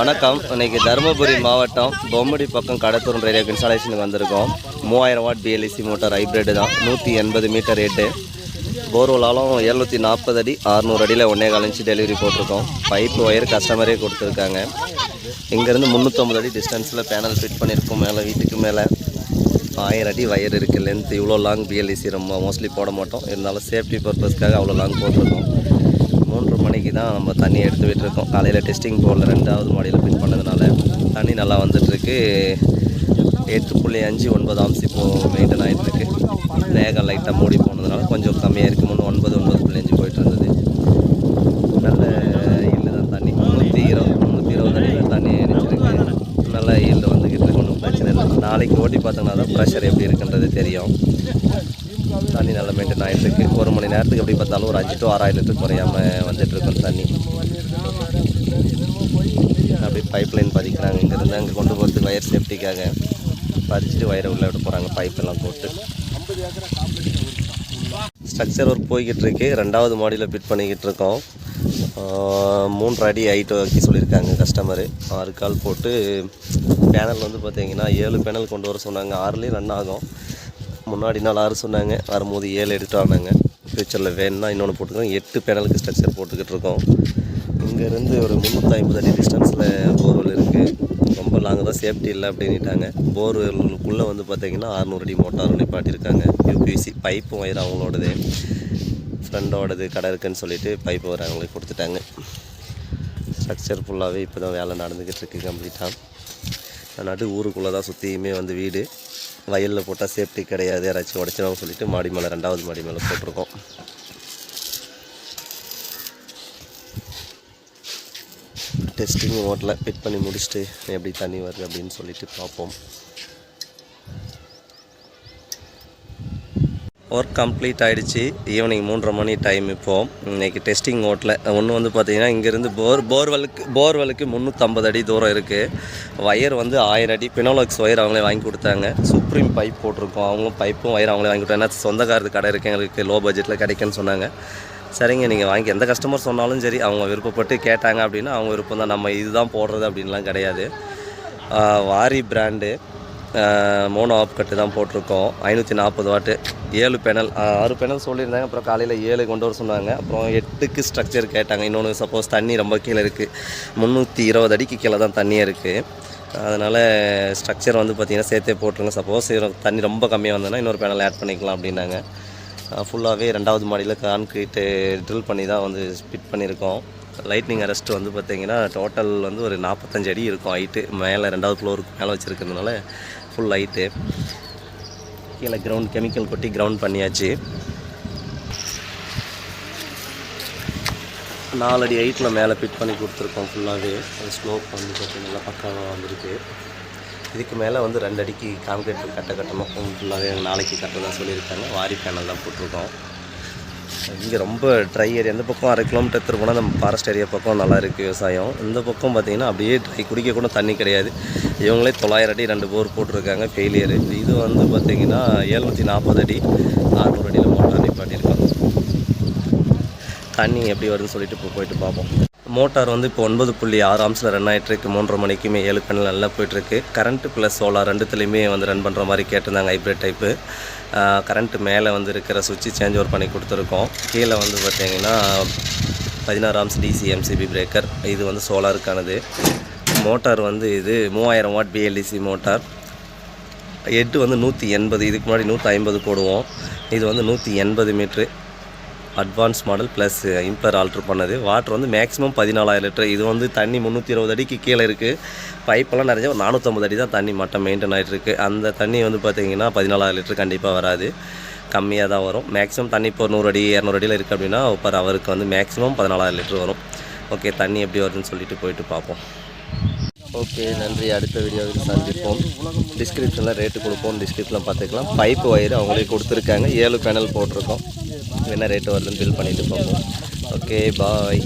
வணக்கம். இன்றைக்கி தருமபுரி மாவட்டம் பொம்மடி பக்கம் கடத்தூர் ரேடியோ இன்ஸ்டாலேஷனுக்கு வந்திருக்கோம். மூவாயிரம் வாட் பிஎல்இசி மோட்டார் ஹைப்ரிட் தான். நூற்றி எண்பது மீட்டர் ரேட்டு போர்வெலாலும் எழுநூற்றி நாற்பது அடி அறுநூறு அடியில் ஒன்றே காலஞ்சி டெலிவரி போட்டிருக்கோம். பைப் ஒயர் கஸ்டமரே கொடுத்துருக்காங்க. இங்கேருந்து முந்நூற்றம்பது அடி டிஸ்டன்ஸில் பேனல் ஃபிட் பண்ணியிருக்கோம் மேலே வீட்டுக்கு மேலே ஆயிரம் அடி வயர் இருக்குது லென்த் இவ்வளோ லாங் பிஎல்இசி ரொம்ப மோஸ்ட்லி போட மாட்டோம். இருந்தாலும் சேஃப்டி பர்பஸ்க்காக அவ்வளோ லாங் போட்டிருக்கோம். மூன்று தான் நம்ம தண்ணி எடுத்து விட்டுருக்கோம். காலையில் டெஸ்டிங் போடல ரெண்டாவது மாடியில் ஃபிட் பண்ணதுனால தண்ணி நல்லா வந்துட்டுருக்கு. எட்டு புள்ளி அஞ்சு ஒன்பது ஆம்ஸ் இப்போது மெயின்டைன் ஆகிட்டுருக்கு வேகம் லைட்டாக மூடி போனதுனால கொஞ்சம் கம்மியாக இருக்குது முன்னே ஒன்பது ஒன்பது புள்ளி அஞ்சு போயிட்டு இருந்தது. நல்ல ஈல்டு தான் தண்ணி. முந்நூற்றி இருபது முந்நூற்றி இருபது அடியில் தண்ணி அடிச்சிருக்கு நல்லா ஈல்டு வந்துக்கிட்டு இருக்கு. ஒன்றும் பிரச்சனை இல்லை. நாளைக்கு ஓட்டி பார்த்தோம்னா தான் ப்ரெஷர் எப்படி இருக்குன்றது தெரியும். தண்ணி நல்லா மெயின்டைன் ஆகிட்டுருக்கு ஒரு மணி நேரத்துக்கு எப்படி பார்த்தாலும் ஒரு அஞ்சு டு ஆறாயிரம் லிட்டர் குறையாம வந்துட்டுருக்கோம் தண்ணி. அப்படியே பைப் லைன் பதிக்கிறாங்க. இங்கேருந்து அங்கே கொண்டு போகிறதுக்கு வயர் சேஃப்டிக்காக பதிச்சுட்டு வயரை உள்ளே விட போகிறாங்க பைப்பெல்லாம் போட்டு. ஸ்ட்ரக்சர் ஒர்க் போய்கிட்டு இருக்கு ரெண்டாவது மாடியில் ஃபிட் பண்ணிக்கிட்டு இருக்கோம் மூன்று அடி ஹைட் வைக்க சொல்லியிருக்காங்க கஸ்டமரு ஆறு கால் போட்டு பேனல் வந்து பார்த்தீங்கன்னா ஏழு பேனல் கொண்டு வர சொன்னாங்க. ஆறுலேயும் ரன் ஆகும். முன்னாடி நாள் ஆறு சொன்னாங்க வரும்போது ஏழு எடுத்து ஆனாங்க ஃப்யூச்சரில் வேணும்னா இன்னொன்று போட்டுக்கிறோம் எட்டு பேனலுக்கு ஸ்ட்ரக்சர் போட்டுக்கிட்டு இருக்கோம். இங்கேருந்து ஒரு முந்நூற்றி ஐம்பது அடி டிஸ்டன்ஸில் போர்வெல் இருக்குது ரொம்ப லாங்கு தான் சேஃப்டி இல்லை அப்படின்ட்டாங்க போர்வெல்லுக்குள்ளே வந்து பார்த்தீங்கன்னா அறநூறு அடி மோட்டார் நிப்பாட்டியிருக்காங்க. யூபிசி பைப்பு வயிறு அவங்களோடது. ஃப்ரெண்டோடது கடை இருக்குன்னு சொல்லிட்டு பைப்பு வர அவங்களுக்கு கொடுத்துட்டாங்க. ஸ்ட்ரக்சர் ஃபுல்லாகவே இப்போ தான் வேலை நடந்துக்கிட்டு இருக்கு கம்ப்ளீட்டாக நடு ஊருக்குள்ளே தான் சுற்றியுமே வந்து வீடு. வயலில் போட்டால் சேஃப்டி கிடையாது. யாராச்சும் உடச்சிடும் சொல்லிட்டு மாடி மேலே ரெண்டாவது மாடி மேலே போட்டிருக்கோம். டெஸ்டிங் ஓட்டில் ஃபிட் பண்ணி முடிச்சுட்டு எப்படி தண்ணி வருது அப்படின்னு சொல்லிட்டு பார்ப்போம். ஒர்க் கம்ப்ளீட் ஆகிடுச்சு ஈவினிங் மூன்றரை மணி டைம் இப்போது இன்றைக்கி டெஸ்டிங் ஓட்டில் ஒன்று வந்து பார்த்திங்கன்னா இங்கேருந்து போர் போர்வெலுக்கு போர்வெலுக்கு முந்நூற்றம்பது அடி தூரம் இருக்குது ஒயர் வந்து ஆயிரம் அடி பினோலாக்ஸ் ஒயர் அவங்களே வாங்கி கொடுத்தாங்க. சுப்ரீம் பைப் போட்டிருக்கோம். அவங்களும் பைப்பும் ஒயர் அவங்களே வாங்கி கொடுத்தாங்க. ஏன்னா சொந்தக்காரது கடை இருக்குது எங்களுக்கு லோ பட்ஜெட்டில் கிடைக்குன்னு சொன்னாங்க. சரிங்க நீங்கள் வாங்கி எந்த கஸ்டமர் சொன்னாலும் சரி அவங்க விருப்பப்பட்டு கேட்டாங்க அப்படின்னா அவங்க விருப்பம் தான். நம்ம இதுதான் போடுறது அப்படின்லாம் கிடையாது. வாரி பிராண்டு மோனோ ஆப் கட்டு தான் போட்டிருக்கோம். ஐநூற்றி நாற்பது வாட்டு. ஏழு பேனல் ஆறு பேனல் சொல்லியிருந்தாங்க. அப்புறம் காலையில் ஏழு கொண்டு வர சொன்னாங்க. அப்புறம் எட்டுக்கு ஸ்ட்ரக்சர் கேட்டாங்க. இன்னொன்று சப்போஸ் தண்ணி ரொம்ப கீழே இருக்குது முந்நூற்றி இருபது அடிக்கு கீழே தான் தண்ணியே இருக்குது அதனால் ஸ்ட்ரக்சர் வந்து பார்த்திங்கன்னா சேர்த்தே போட்டுருங்க. சப்போஸ் தண்ணி ரொம்ப கம்மியாக வந்ததுன்னா இன்னொரு பேனல் ஆட் பண்ணிக்கலாம் அப்படின்னாங்க. ஃபுல்லாகவே ரெண்டாவது மாடியில் கான்க்ரீட்டு ட்ரில் பண்ணி தான் வந்து ஃபிட் பண்ணியிருக்கோம். லைட்னிங் அரெஸ்ட் வந்து பார்த்திங்கன்னா டோட்டல் வந்து ஒரு நாற்பத்தஞ்சு அடி இருக்கும் ஹைட்டு மேலே ரெண்டாவது ஃப்ளோருக்கு மேலே வச்சுருக்கிறதுனால ஃபுல் ஹைட்டு கீழே கிரவுண்ட் கெமிக்கல் கொட்டி கிரவுண்ட் பண்ணியாச்சு. நாலடி ஹைட்டில் மேலே ஃபிட் பண்ணி கொடுத்துருக்கோம் ஃபுல்லாகவே அது ஸ்லோப் வந்து பார்த்தீங்கன்னா பக்காவாக வந்திருக்கு. இதுக்கு மேலே வந்து ரெண்டு அடிக்கு கான்கிரீட் கட்ட கட்டணும் ஃபுல்லாகவே நாளைக்கு கட்டதான் சொல்லியிருக்காங்க. வாரி பேனல் தான் போட்டிருக்கோம். இங்கே ரொம்ப ட்ரை ஏரியா இந்த பக்கம் அரை கிலோமீட்டர் எடுத்துகிட்டு போனால் நம்ம ஃபாரஸ்ட் ஏரியா பக்கம் நல்லா இருக்குது விவசாயம். இந்த பக்கம் பார்த்திங்கன்னா அப்படியே ட்ரை குடிக்க கூட தண்ணி கிடையாது. இவங்களே தொள்ளாயிரம் அடி ரெண்டு போர் போட்டிருக்காங்க ஃபெயிலியர் இது வந்து பார்த்திங்கன்னா ஏழ்நூற்றி நாற்பது அடி அறுநூறு அடியில் மோட்டார் நிப்பாட்டியிருக்கோம் தண்ணி எப்படி வருதுன்னு சொல்லிட்டு இப்போ போயிட்டு பார்ப்போம். மோட்டார் வந்து இப்போ ஒன்பது புள்ளி ஆறு ஆம்ஸில் ரன் ஆகிட்டுருக்கு மூன்றரை மணிக்குமே ஏழு பேனல் நல்லா போயிட்டுருக்கு கரண்ட்டு ப்ளஸ் சோலார் ரெண்டுத்துலேயுமே வந்து ரன் பண்ணுற மாதிரி கேட்டிருந்தாங்க ஹைப்ரிட் டைப்பு கரண்ட்டு மேலே வந்து இருக்கிற சுவிட்சு சேஞ்ச் ஓவர் பண்ணி கொடுத்துருக்கோம். கீழே வந்து பார்த்திங்கன்னா பதினாறு ஆம்ஸ் டிசி எம்சிபி பிரேக்கர் இது வந்து சோலாருக்கானது மோட்டார் வந்து இது மூவாயிரம் வாட் பிஎல்டிசி மோட்டார். ஹெட்டு வந்து நூற்றி எண்பது இதுக்கு முன்னாடி நூற்றி ஐம்பது போடுவோம். இது வந்து நூற்றி எண்பது மீட்ரு. அட்வான்ஸ் மாடல் ப்ளஸ் இம்பர் ஆல்ட்ரு பண்ணது. வாட்டர் வந்து மேக்ஸிமம் பதினாலாயிரம் லிட்டர். இது வந்து தண்ணி முந்நூற்றி இருபது அடிக்கு கீழே இருக்குது பைப்பெல்லாம் நிறைய ஒரு நானூற்றம்பது அடி தான் தண்ணி மட்டம் மெயின்டைன் ஆகிட்டு இருக்குது அந்த தண்ணி வந்து பார்த்தீங்கன்னா பதினாலாயிரம் லிட்டர் கண்டிப்பாக வராது. கம்மியாக தான் வரும். மேக்ஸிமம் தண்ணி இப்போ நூறு அடி இரநூறு அடியில் இருக்குது அப்படின்னா பர் அவருக்கு வந்து மேக்ஸிமம் பதினாலாயிரம் லிட்டர் வரும். ஓகே தண்ணி எப்படி வருதுன்னு சொல்லிட்டு போயிட்டு பார்ப்போம். ஓகே நன்றி. அடுத்த வீடியோவில் சந்திப்போம். டிஸ்கிரிப்ஷனில் ரேட்டு கொடுப்போம். டிஸ்கிரிப்ஷனில் பார்த்துக்கலாம். பைப்பு ஒயர் அவங்களே கொடுத்துருக்காங்க. ஏழு பேனல் போட்டிருக்கோம். என்ன ரேட்டு வருதுன்னு பில் பண்ணிட்டு போகும் ஓகே பாய்